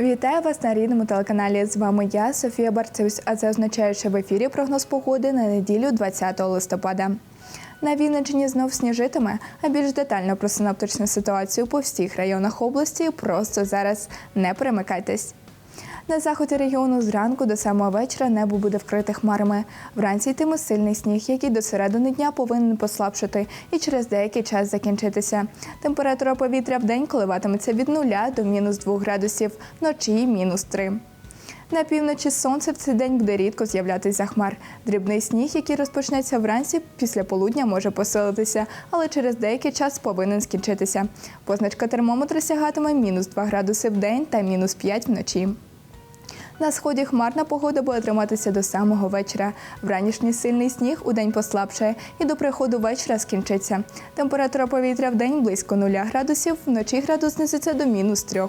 Вітаю вас на рідному телеканалі. З вами я, Софія Барцюсь. А це означає, що в ефірі прогноз погоди на неділю 20 листопада. На Вінниччині знов сніжитиме, а більш детально про синоптичну ситуацію по всіх районах області просто зараз не перемикайтесь. На заході регіону зранку до самого вечора небо буде вкрите хмарами. Вранці йтиме сильний сніг, який до середини дня повинен послабшити і через деякий час закінчитися. Температура повітря в день коливатиметься від 0 до мінус 2 градусів, вночі мінус 3. На півночі сонце в цей день буде рідко з'являтися хмар. Дрібний сніг, який розпочнеться вранці, після полудня може посилитися, але через деякий час повинен скінчитися. Позначка термометра сягатиме мінус 2 градуси в день та мінус 5 вночі. На сході хмарна погода буде триматися до самого вечора. Вранішній сильний сніг у день послабшає і до приходу вечора скінчиться. Температура повітря в день близько 0 градусів, вночі градус знизиться до мінус 3.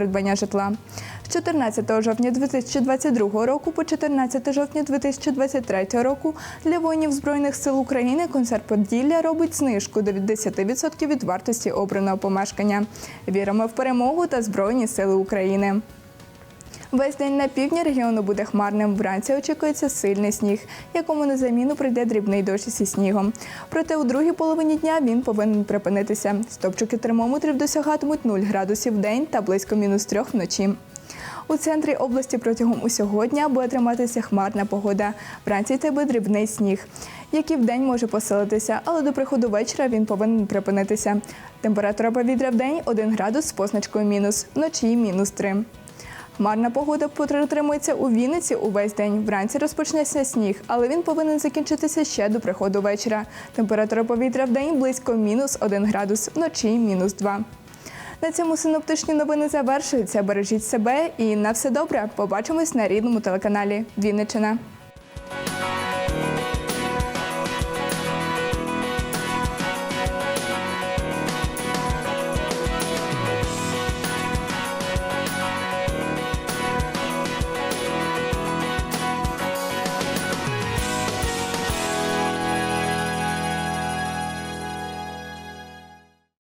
придбання житла. З 14 жовтня 2022 року по 14 жовтня 2023 року для воїнів Збройних сил України концерт Поділля робить знижку до 10% від вартості обраного помешкання. Віримо в перемогу та Збройні сили України. Весь день на півдні регіону буде хмарним. Вранці очікується сильний сніг, якому на заміну прийде дрібний дощ зі снігом. Проте у другій половині дня він повинен припинитися. Стопчики термометрів досягатимуть 0 градусів в день та близько мінус 3 вночі. У центрі області протягом усього дня буде триматися хмарна погода. Вранці тебе дрібний сніг, який вдень може посилитися, але до приходу вечора він повинен припинитися. Температура повітря в день 1 градус з позначкою мінус, вночі мінус 3. Хмарна погода протримується у Вінниці увесь день. Вранці розпочнеться сніг, але він повинен закінчитися ще до приходу вечора. Температура повітря в день близько мінус 1 градус, вночі мінус 2. На цьому синоптичні новини завершуються. Бережіть себе і на все добре. Побачимось на рідному телеканалі Вінниччина.